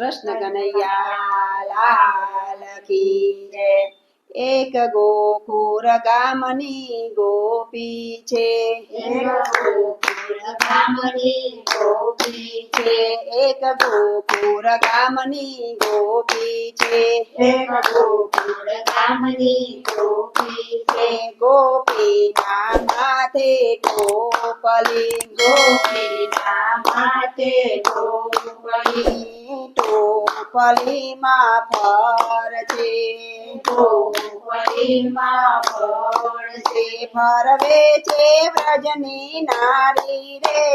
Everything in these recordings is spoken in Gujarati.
કૃષ્ણ કનૈયા લાલ કી જય એક ગોકુળ ગામની ગોપી છે ગોપી છે એક ગોકુળ ગામની ગોપી છે ગોપી છે ગોપીના માથે ટોપલી ગોપીના માથે ટોપલી ટોપલીમાં ફર છે. ટોપલીમાં તે ફરવે છે. વ્રજની નારી રે.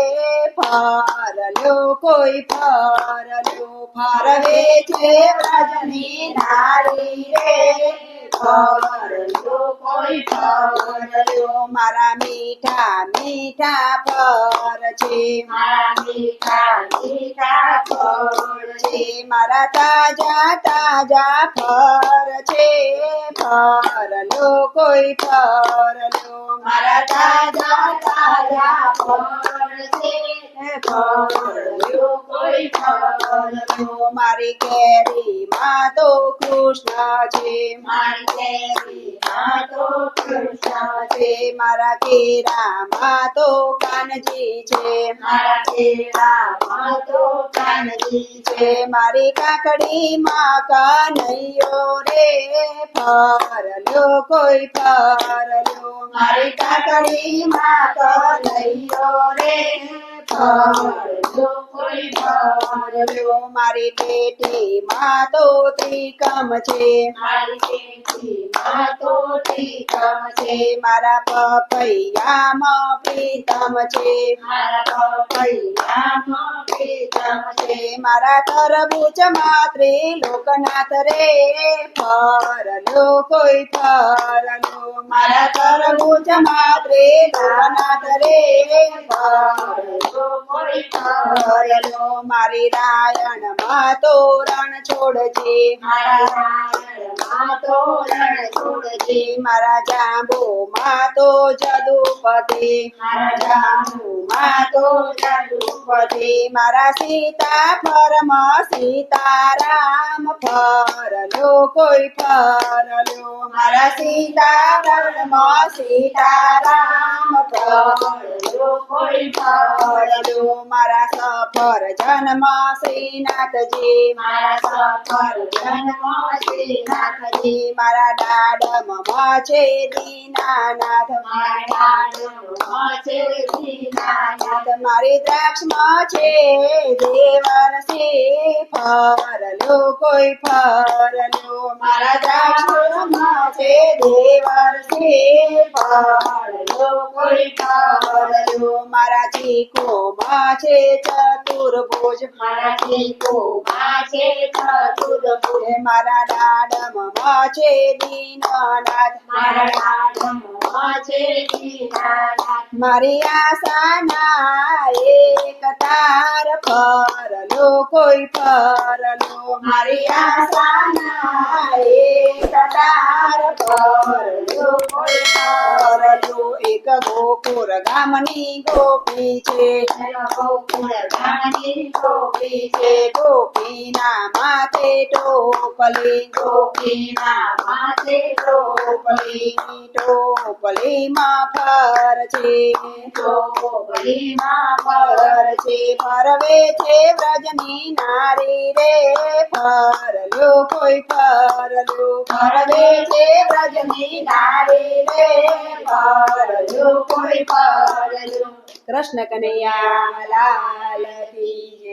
ફરલો કોઈ ફરલો ફરવે છે વ્રજની નારી રે. ફરલ્યો કોઈ ફરલ્યો મારા મીઠા મીઠા પર છે. મારા મીઠા મીઠા ફળ છે. મારા તાજા તાજા ફર છે. ફરલો કોઈ ફરલો મારા તાજા તાજા પર છે. મારી કેરી માં તો કૃષ્ણ છે. મારી મારા કેરામાં તો કાનજી છે. મારા મારી કાકડીમાં કાનૈયો રે. ફરલો કોઈ ફરલો મારી કાકડીમાં કનૈયો રે. મારી મારી કેરીમાં તો કમ છે. મારા પપૈયામાં પ્રીતમ છે. મારા પપૈયામાં માત્રે લોકનાથ રે ફરલો કોઈ ફરલો મારા તરબૂચમાં ત્રિલોકનાથ રે ફરલો કોઈ મારી રાયણમાં તોરણ છોડ મારા રાયણમાં તો રણ છોડજે. મારા મારા જાંબુમાં તો જદુપતિ મારા સીતા પરમ સીતારામ ફરલો કોઈ ફરલો મારા સીતારામ સીતારામ ફરલો કોઈ ફળ ફરલો મારા સફર જન્મ શ્રીનાથજી મારા સફર જન્મ શ્રીનાથજી મારા દાડમમાં છે દીનાનાથ. મારા દ્રાક્ષમાં છે દેવર છે ફરલો કોઈ ફરલો મારા દ્રાક્ષમાં છે દેવર છે ફરલો મારા ચીકોમાં છે ચતુર્ભુજ. મારા ચીકોમાં છે ચતુર્ભુજ. મારા દાડમમાં છે દીનનાથ. મારા ડાળમાં છે દીનાનાથ. મારી આશાના એક તાર ફરલો કોઈ ફરલો મારી આશાના એક તાર ફરલો કોઈ ફરલો એક ગોકુળ ગામની ગોપી છે. ગામની ગોપી છે. ગોપીના માથે ટોપલી ગોપીના માથે ટોપલી ટોપલી ટોપલીમાં ફર છે. ફર છે. ફરવે છે વ્રજની નારી રે ફરલો કોઈ ફરલો ફરવે છે વ્રજની નારી રે ફરલો કૃષ્ણ કનૈયા લાલ કી